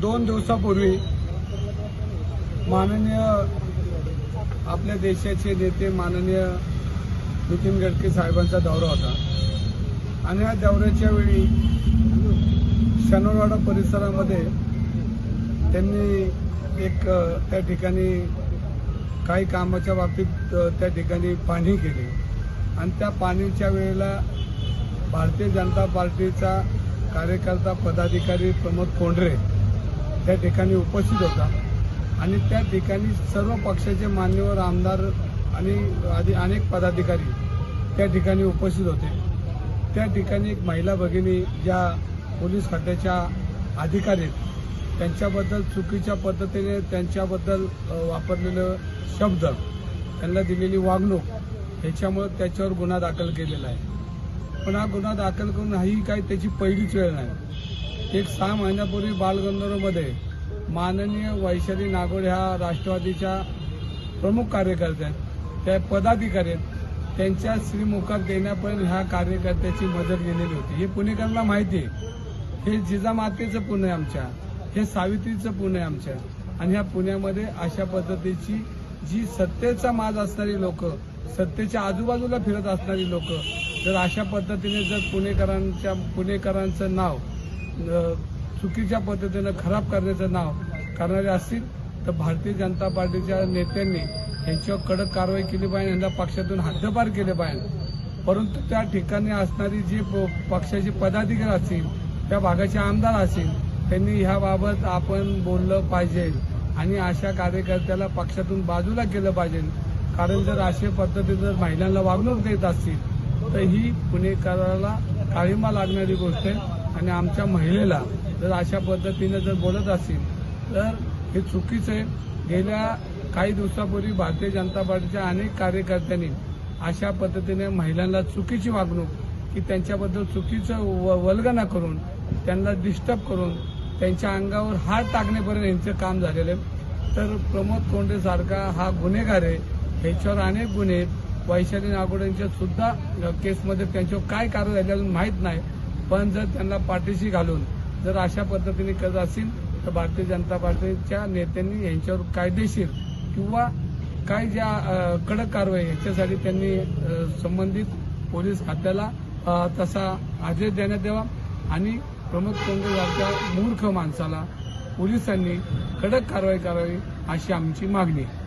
दोन दिवसापूर्वी माननीय आपल्या देशाचे नेते माननीय नितीन गडकरी साहेबांचा दौरा होता. आणि या दौऱ्याच्या वेळी शनिवारवाडा परिसरामध्ये त्यांनी एक त्या ठिकाणी काही कामाच्या बाबतीत त्या ठिकाणी पाणी केली. आणि त्या पाणीच्या वेळेला भारतीय जनता पार्टीचा कार्यकर्ता पदाधिकारी प्रमोद कोंढरे त्या ठिकाणी उपस्थित होता. आणि त्या ठिकाणी सर्व पक्षाचे मान्यवर आमदार आणि आधी अनेक पदाधिकारी त्या ठिकाणी उपस्थित होते. त्या ठिकाणी एक महिला भगिनी ज्या पोलीस खात्याच्या अधिकारी आहेत त्यांच्याबद्दल चुकीच्या पद्धतीने त्यांच्याबद्दल वापरलेलं शब्द त्यांना दिलेली वागणूक ह्याच्यामुळे त्याच्यावर गुन्हा दाखल केलेला आहे. पण हा गुन्हा दाखल करून ही काही त्याची पहिलीच वेळ नाही. एक सहा महिन्यापूर्वी बालगंधर्वमध्ये माननीय वैशाली नागोड ह्या राष्ट्रवादीच्या प्रमुख कार्यकर्त्या आहेत. त्या पदाधिकारी आहेत. त्यांच्या श्रीमुखात देण्यापर्यंत ह्या कार्यकर्त्याची मदत गेलेली होती. हे पुणेकरांना माहिती आहे. हे जिजामातेचं पुणे आहे आमच्या. हे सावित्रीचं पुणे आहे आमच्या. आणि ह्या पुण्यामध्ये अशा पद्धतीची जी सत्तेचा माज असणारी लोक सत्तेच्या आजूबाजूला फिरत असणारी लोक जर अशा पद्धतीने जर पुणेकरांच्या पुणेकरांचं नाव चुकीच्या पद्धतीनं खराब करण्याचं नाव करणारे असतील तर भारतीय जनता पार्टीच्या नेत्यांनी यांच्यावर कडक कारवाई केली पाहिजे यांना पक्षातून हद्दपार केले पाहिजे. परंतु त्या ठिकाणी असणारी जी प- पक्षाचे पदाधिकारी असतील त्या भागाचे आमदार असतील त्यांनी ह्याबाबत आपण बोललं पाहिजे आणि अशा कार्यकर्त्याला पक्षातून बाजूला केलं पाहिजे. कारण जर अशा पद्धतीने जर महिलांना वागणूक देत असतील तर ही पुणेकराला काळीमा लागणारी गोष्ट आहे. आणि आमच्या महिलेला जर अशा पद्धतीने जर बोलत असतील तर हे चुकीचं आहे. गेल्या काही दिवसापूर्वी भारतीय जनता पार्टीच्या अनेक कार्यकर्त्यांनी अशा पद्धतीने महिलांना चुकीची वागणूक की त्यांच्याबद्दल चुकीचं वल्गना करून त्यांना डिस्टर्ब करून त्यांच्या अंगावर हात टाकण्यापर्यंत यांचं काम झालेलं आहे. तर प्रमोद कोंडे सारखा हा गुन्हेगार आहे. ह्याच्यावर अनेक गुन्हे वैशाली नागोडेंच्या सुद्धा केसमध्ये त्यांच्यावर काय कारवाई झाली माहीत नाही. पण जर त्यांना पाठीशी घालून जर अशा पद्धतीने करत असेल तर भारतीय जनता पार्टीच्या नेत्यांनी यांच्यावर कायदेशीर किंवा काय ज्या कडक कारवाई याच्यासाठी त्यांनी संबंधित पोलीस खात्याला तसा आदेश देण्यात यावा. आणि प्रमोद कोंडेसारख्या मूर्ख माणसाला पोलिसांनी कडक कारवाई करावी अशी आमची मागणी आहे.